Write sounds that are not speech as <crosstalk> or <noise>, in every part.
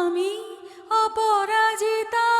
আমি অপরাজিতা।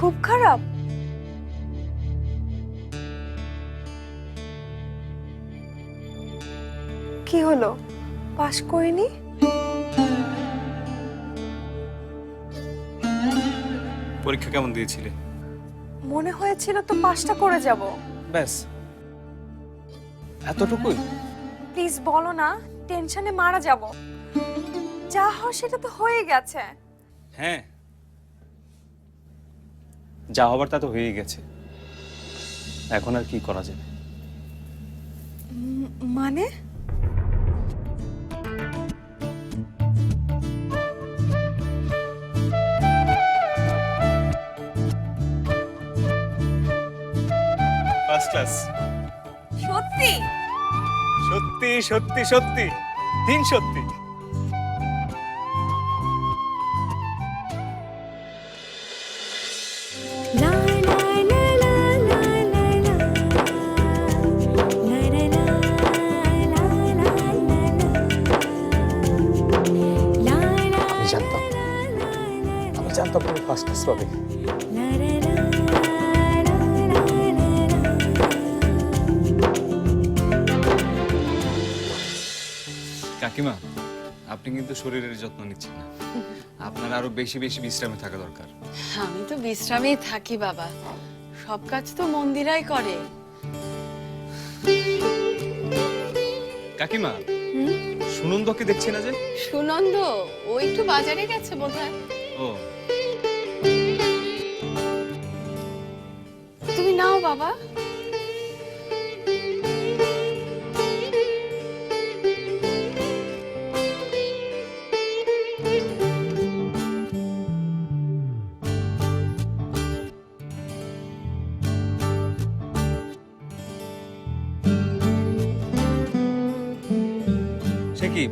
খুব খারাপ। কি হলো? পাশ করিনি? পরীক্ষা কেমন দিয়েছিলে? মনে হয়েছিল তো পাশটা করে যাব। ব্যাস। এতটুকুই? প্লিজ বলো না টেনশনে মারা যাব। যা হয় সেটা তো হয়ে গেছে। হ্যাঁ যা হবার তা তো হয়ে গেছে। এখন আর কি করা যাবে? মানে? সত্যি? সত্যি সত্যি সত্যি। দিন সত্যি। কাকিমা আপনি কিন্তু শরীরের যত্ন নিচ্ছেন না। আপনার আরও বেশি বেশি বিশ্রামে থাকা দরকার। আমি তো বিশ্রামেই থাকি বাবা। সব কাজ তো মন্দিরাই করে। কাকিমা? সুনন্দকে দেখছি না যে? সুনন্দ ও একটু বাজারে গেছে বোধহয়। ও। তুমি নাও বাবা। সে কি?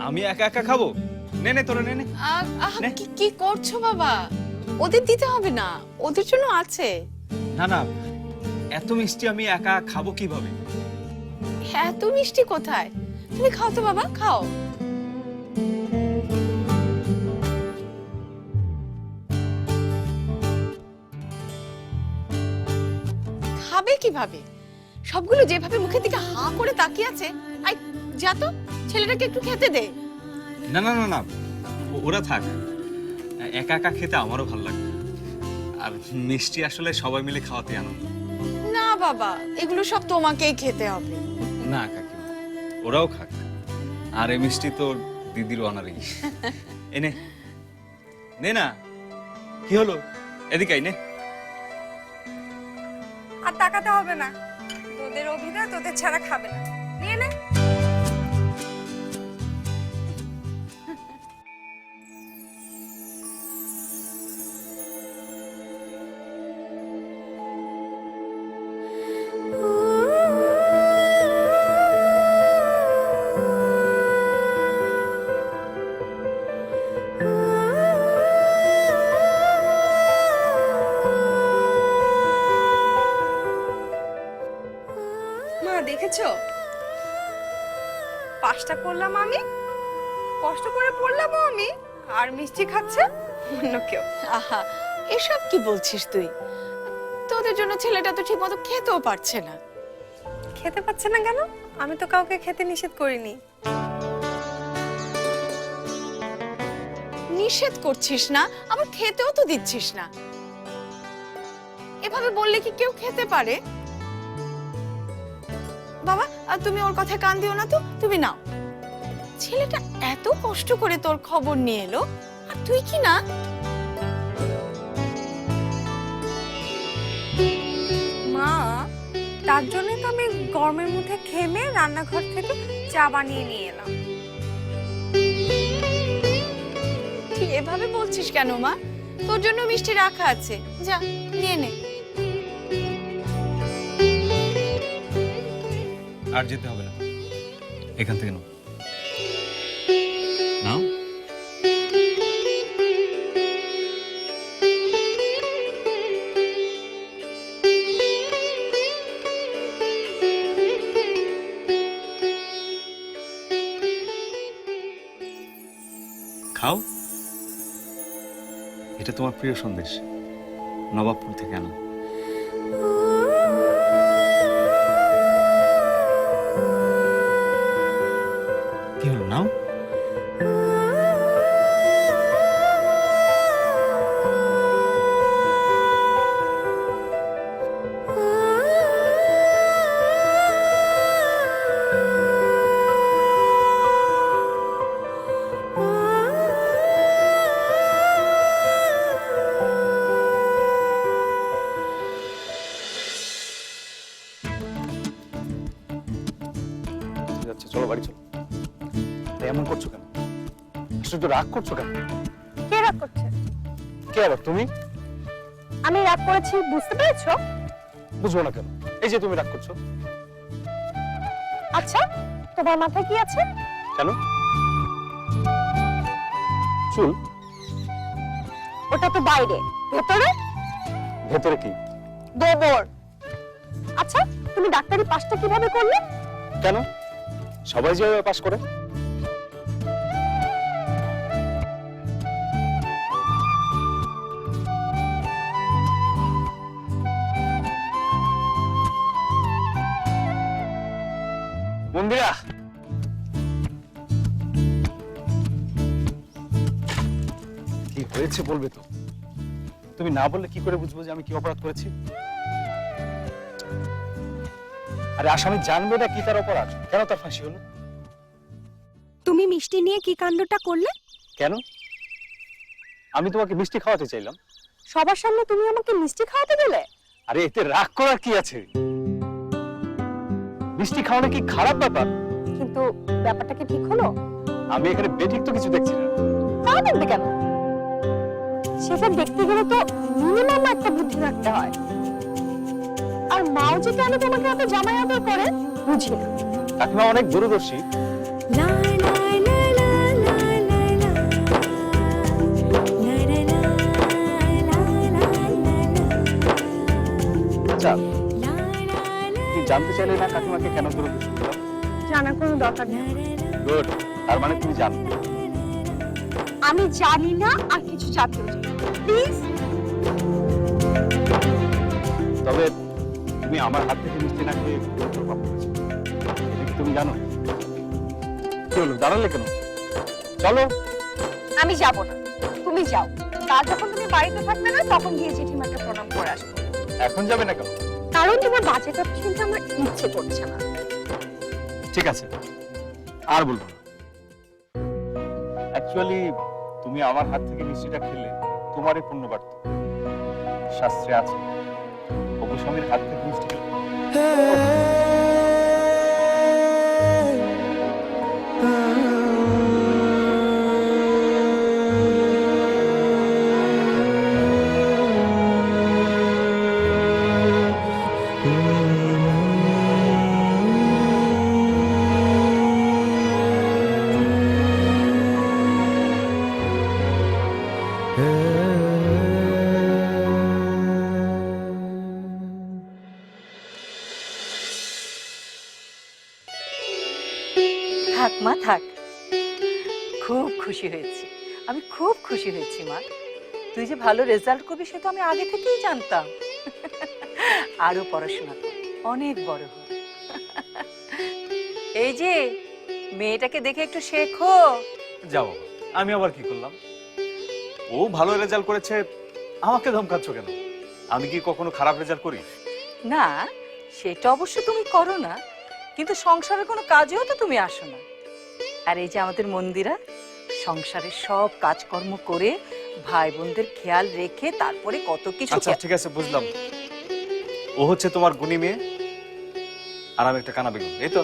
আমি একা একা খাব? নে নে তোরা নে নে। আ- আহ, নে। কি- কি করছ বাবা? ওদের দিতে হবে না ওদের জন্য আছে। না না এত মিষ্টি আমি একা খাব কীভাবে? এত মিষ্টি কোথায়? তুমি খাও তো বাবা খাও। খাবে কীভাবে? সবগুলো যেভাবে মুখের দিকে হা করে তাকিয়ে আছে আই যা তো ছেলেটাকে একটু খেতে দে। না না না না ওরা থাক। একা একা খেতে আমারও ভালো লাগে আর মিষ্টি আসলে সবাই মিলে খাওয়াতে আনন্দ। না বাবা এগুলো সব তোমাকেই খেতে হবে। না কাকিমা ওরাও খাক। আর এই মিষ্টি তো দিদির অনারই। এনে নে না কি হলো? এদিকে আই নে। আর তাকাতে হবে না। তোদের অভিনয় তোদের ছাড়া খাবে না। নিয়ে নে। দেখেছ? পাঁচটা করলাম আমি কষ্ট করে পড়লামও আমি আর মিষ্টি খাচ্ছে অন্য কেউ। আহা এসব কি বলছিস তুই? তোদের জন্য ছেলেটা তো ঠিকমতো খেতেও পারছে না। খেতে পারছে না কেন? আমি তো কাউকে খেতে নিষেধ করিনি। নিষেধ করছিস না আবার খেতেও তো দিচ্ছিস না। এভাবে বললে কি কেউ খেতে পারে? বাবা আর তুমি ওর কথায় কান দিও না তো, তুমি নাও। ছেলেটা এত কষ্ট করে তোর খবর নিয়ে এলো, আর তুই কি না? মা, তার জন্য তো আমি গরমের মধ্যে খেমে রান্নাঘর থেকে চা বানিয়ে নিয়ে এলাম। এভাবে বলছিস কেন মা? তোর জন্য মিষ্টি রাখা আছে। যা, নিয়ে নে। আর যেতে হবে না। এখান থেকে নাও। খাও। এটা তোমার প্রিয় সন্দেশ, নবাবপুর থেকে আনা। রাগ করছ কেন? কে রাগ করছে? কে আবার তুমি? আমি রাগ করেছি বুঝতে পেরেছ? বুঝব না কেন? এই যে তুমি রাগ করছ। আচ্ছা তোমার মাথায় কি আছে? কেন? চুল। ওটা তো বাইরে। ভেতরে? ভেতরে কি? গোবর। আচ্ছা তুমি ডাক্তারি পাশটা কীভাবে করলে? কেন? সবাই যেভাবে পাস করে। হয়েছে বলবে তো। তুমি না বললে কি করে বুঝব যে আমি কি অপরাধ করেছি? আরে আসামি জানবে না কি তার অপরাধ। কেন তার ফাঁসি হলো? তুমি মিষ্টি নিয়ে কি কাণ্ডটা করলে? কেন? আমি তোমাকে মিষ্টি খাওয়াতে চাইলাম। সবার সামনে তুমি আমাকে মিষ্টি খাওয়াতে গেলে? আরে এতে রাগ করার কি আছে? মিষ্টি খাওয়ানো কি খারাপ ব্যাপার? কিন্তু ব্যাপারটা কি ঠিক হলো? আমি এখানে বেঠিক তো কিছু দেখছি না। তা দেখবে কেন? সেটা দেখতে গেলে তো মিনিমাম একটা বুদ্ধি রাখতে হয় আর মাও যে কেন তোমাকে এত জামাই আদর করে বুঝি না কাকিমা অনেক দূরদর্শী আচ্ছা তুমি জানতে চাইলে না কাকিমাকে কেন দূরদর্শী জানার কোনো দরকার নেই গুড তার মানে তুমি জানো আমি জানি না আর কিছু জানতেও চাই প্লিজ তবে তুমি আমার হাত থেকে মিষ্টি না খেয়ে গুরুতর পাপ করেছ। তুমি জানো? কি হলো দাঁড়ালে কেন? চলো। আমি যাব না। তুমি যাও। কাল যখন তুমি বাড়িতে থাকবে না তখন গিয়ে জেঠিমাকে প্রণাম করে আসব। এখন যাবে না কেন? কারণ তোমার বাজে কথা শুনতে আমার ইচ্ছে করছে না। ঠিক আছে। আর বলব না। অ্যাকচুয়ালি তুমি আমার হাত থেকে মিষ্টিটা খেলে। তোমারই পুণ্যবার্ত। শাস্ত্রে আছে অপস্বামীর হাত থেকে মিষ্টি থাক মা থাক। খুব খুশি হয়েছি। আমি খুব খুশি হয়েছি মা। তুই যে ভালো রেজাল্ট করবি সে তো আমি আগে থেকেই জানতাম। আরও পড়াশোনা অনেক বড় হ এই যে মেয়েটাকে দেখে একটু শেখো। যাও আমি আবার কি করলাম? ও ভালো রেজাল্ট করেছে আমাকে ধমকাচ্ছ কেন? আমি কি কখনো খারাপ রেজাল্ট করি? না সেটা অবশ্য তুমি করো না। কিন্তু সংসারের কোনো কাজেও তো তুমি আসো না। আর এই যে আমাদের মন্দিরা সংসারের সব কাজকর্ম করে ভাই বোনদের খেয়াল রেখে তারপরে কত কিছু আচ্ছা ঠিক আছে বুঝলাম। ও হচ্ছে তোমার গুণী মেয়ে আর আমি একটা কানা বেগুন এই তো।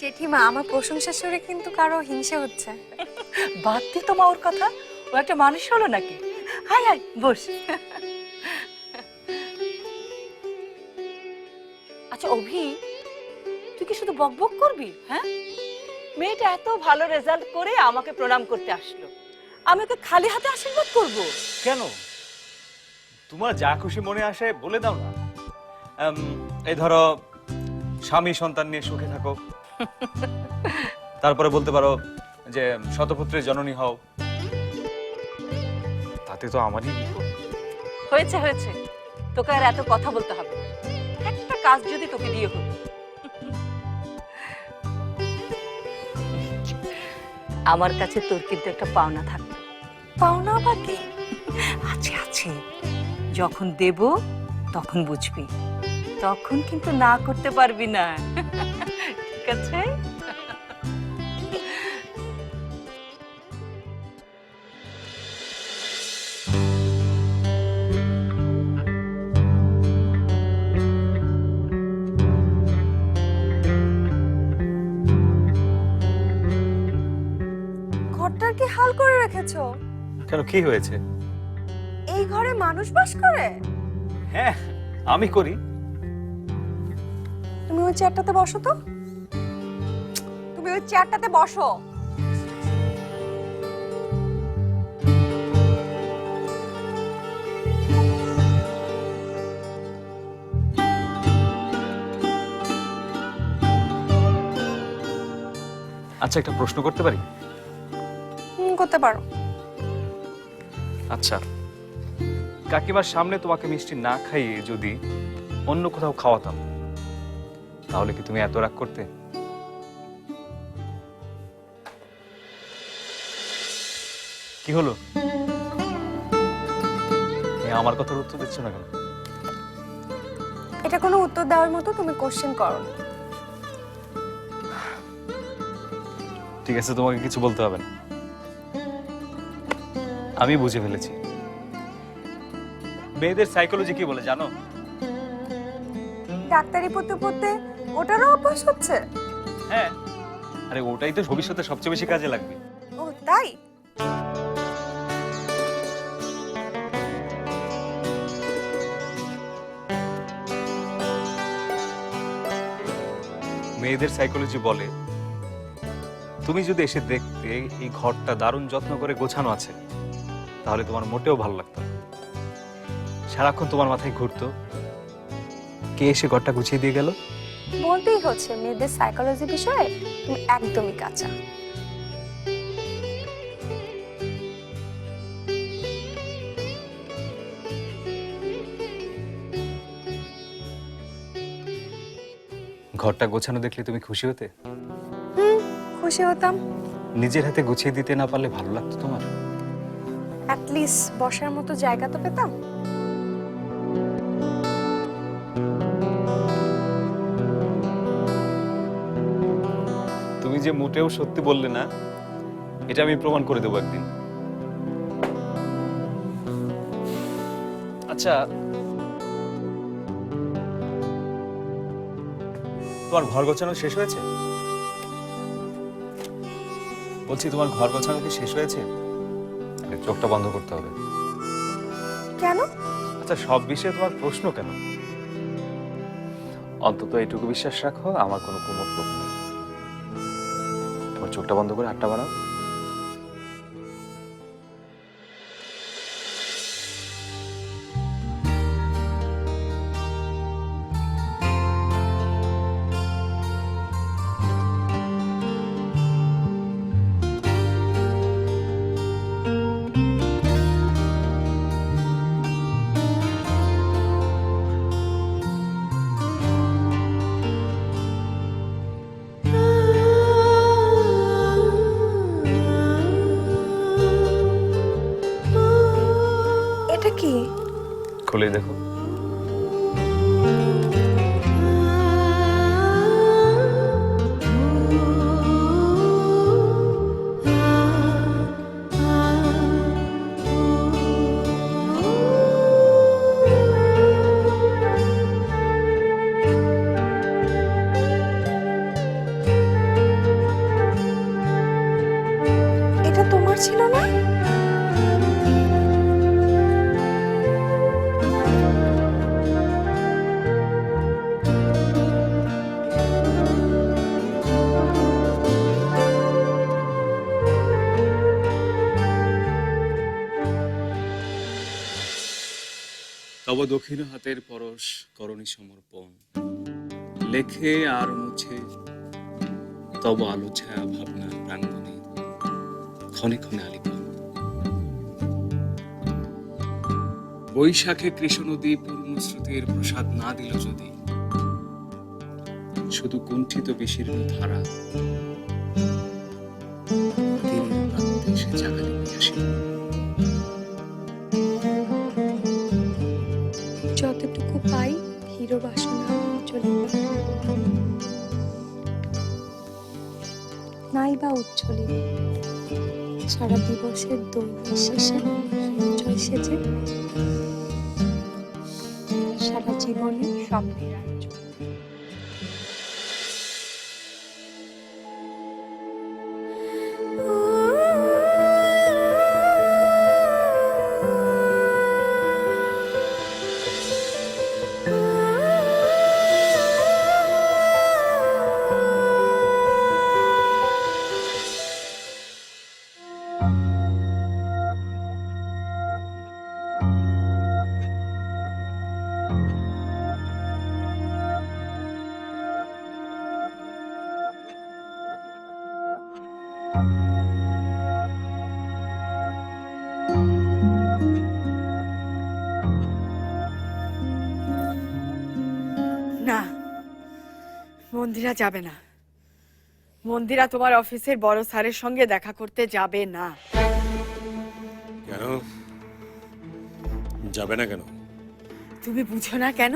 জেঠিমা আমার প্রশংসা শুনে কিন্তু কারও হিংসে হচ্ছে। বাদ দি তো মা ওর কথা। ও একটা মানুষ হলো নাকি? Hi hi boss. আচ্ছা অভি তুই কি শুধু বকবক করবি হ্যাঁ? মেয়েটা এত ভালো রেজাল্ট করে আমাকে প্রণাম করতে আসলো। আমি ওকে খালি হাতে আশীর্বাদ করব। কেন? তোমার যা খুশি মনে আসে বলে দাও না। এই ধরো স্বামী সন্তান নিয়ে সুখে থাকো। <laughs> তারপরে বলতে পারো যে শতপুত্রের জননী হও। তাতে তো আমারই হয়েছে হয়েছে। তোকে আর এত কথা বলতে হবে কাজ যদি তোকে দিয়ে হতো। আমার কাছে তোর কিন্তু একটা পাওনা থাকবে পাওনা বা কি? আছে আছে। যখন দেব, তখন বুঝবি। তখন কিন্তু না করতে পারবি না। ঠিক আছে? রেখেছো কেন কি হয়েছে? এই ঘরে মানুষ বাস করে? হ্যাঁ আমি করি। তুমি ওই চেয়ারটাতে বসো তো। তুমি ওই চেয়ারটাতে বসো। আচ্ছা একটা প্রশ্ন করতে পারি? করতে পারো। আচ্ছা। কাকিমার সামনে তোমাকে মিষ্টি না খাইয়ে যদি অন্য কোথাও খাওয়াতাম তাহলে কি তুমি এত রাগ করতে? কি হলো? আমার কথার উত্তর দিচ্ছ না কেন? এটা কোনো উত্তর দেওয়ার মতো তুমি কোশ্চেন করো ঠিক আছে তোমাকে কিছু বলতে হবে না। আমি বুঝে ফেলেছি। মেয়েদের সাইকোলজি কি বলে জানো? ডাক্তারি পড়তে পড়তে ওটারও অভ্যাস হচ্ছে। হ্যাঁ। আরে ওটাই তো ভবিষ্যতে সবচেয়ে বেশি কাজে লাগবে। ও তাই? মেয়েদের সাইকোলজি বলে তুমি যদি এসে দেখতে এই ঘরটা দারুণ যত্ন করে গোছানো আছে তাহলে তোমার মোটেও ভালো লাগতো না। সারাক্ষণ তোমার মাথায় ঘুরতো। কে এসে ঘরটা গুছিয়ে দিয়ে গেল? বলতেই হচ্ছে মেয়েদের সাইকোলজি বিষয়ে তুমি একদমই কাঁচা। ঘরটা গোছানো দেখলে তুমি খুশি হতে? হুম খুশি হতাম। নিজের হাতে গুছিয়ে দিতে না পারলে ভালো লাগতো তোমার? অ্যাটলিস্ট বসার মতো জায়গা তো পেতাম। তুমি যে মোটেও সত্যি বললে না, এটা আমি প্রমাণ করে দেবো একদিন। আচ্ছা তোমার ঘর গোছানো শেষ হয়েছে? বলছি, তোমার ঘর গোছানো কি শেষ হয়েছে? চোখটা বন্ধ করতে হবে। কেন? আচ্ছা সব বিষয়ে তোমার প্রশ্ন কেন? অন্তত এইটুকু বিশ্বাস রাখো আমার কোনো কুমতলব নেই। তোমার চোখটা বন্ধ করে হাতটা বানাও তব দক্ষিণ হাতের পরশ করণী সমর্পণ। লেখে আর মুছে তব আলো ছায়া ভাবনা প্রাঙ্গণে ক্ষণে ক্ষণে আলিপন বৈশাখে কৃষ্ণ নদী পূর্ণ স্রোতের প্রসাদ না দিল যদি, শুধু কুণ্ঠিত বিশীর্ণ ধারা তীরের প্রান্তে সে জাগালি আসিল বাসনা চলে নাই বা উচ্ছলে সারা দিবসের দৈনিক শেষে সূর্য এসেছে সারা মন্দিরা যাবে না। মন্দিরা তোমার অফিসের বড় স্যারের সঙ্গে দেখা করতে যাবে না। কেন? যাবে না কেন? তুমি বুঝো না কেন?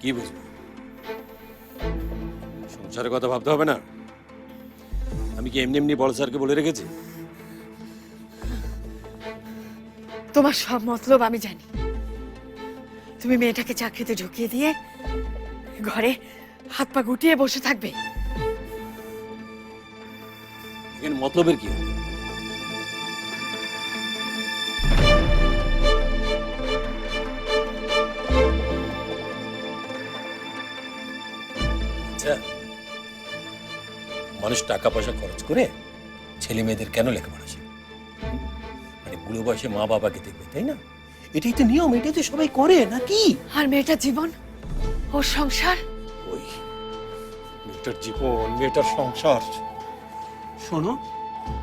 কি বুঝব? সংসারের কথা ভাবতে হবে না। আমি কি এমনি এমনি বড় স্যারকে বলে রেখেছি? তোমার সব মতলব আমি জানি। তুমি মেয়েটাকে চাকরিতে ঢুকিয়ে দিয়ে ঘরে হাত পা গুটিয়ে বসে থাকবে। এখানে মতলবের কি? আচ্ছা মানুষ টাকা পয়সা খরচ করে ছেলে মেয়েদের কেন লেখাপড়া শেখায়? মানে বুড়ো বয়সে মা বাবাকে দেখবে তাই না? এটাই তো নিয়ম এটাই তো সবাই করে নাকি আর মেয়েটার জীবন ওর সংসার মেয়েটার জীবন মেয়েটার সংসার। শোনো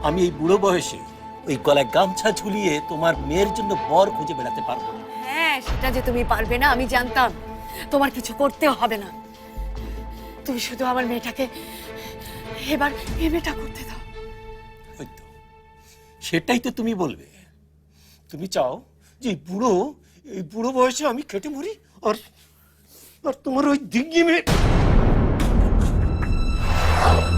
আমি এই বুড়ো বয়সে ওই গলায় গামছা ঝুলিয়ে তোমার মেয়ের জন্য বর খুঁজে বেড়াতে পারব না। হ্যাঁ সেটা যে তুমি পারবে না আমি জানতাম। তোমার কিছু করতেও হবে না। তুমি শুধু আমার মেয়েটাকে এবার এ মেয়েটা করতে দাও। ওই তো। সেটাই তো তুমি বলবে। তুমি চাও যে এই বুড়ো এই বুড়ো বয়সে আমি খেটে মরি আর আর তোমার ওই দিগ্গি মেয়ে মন্দির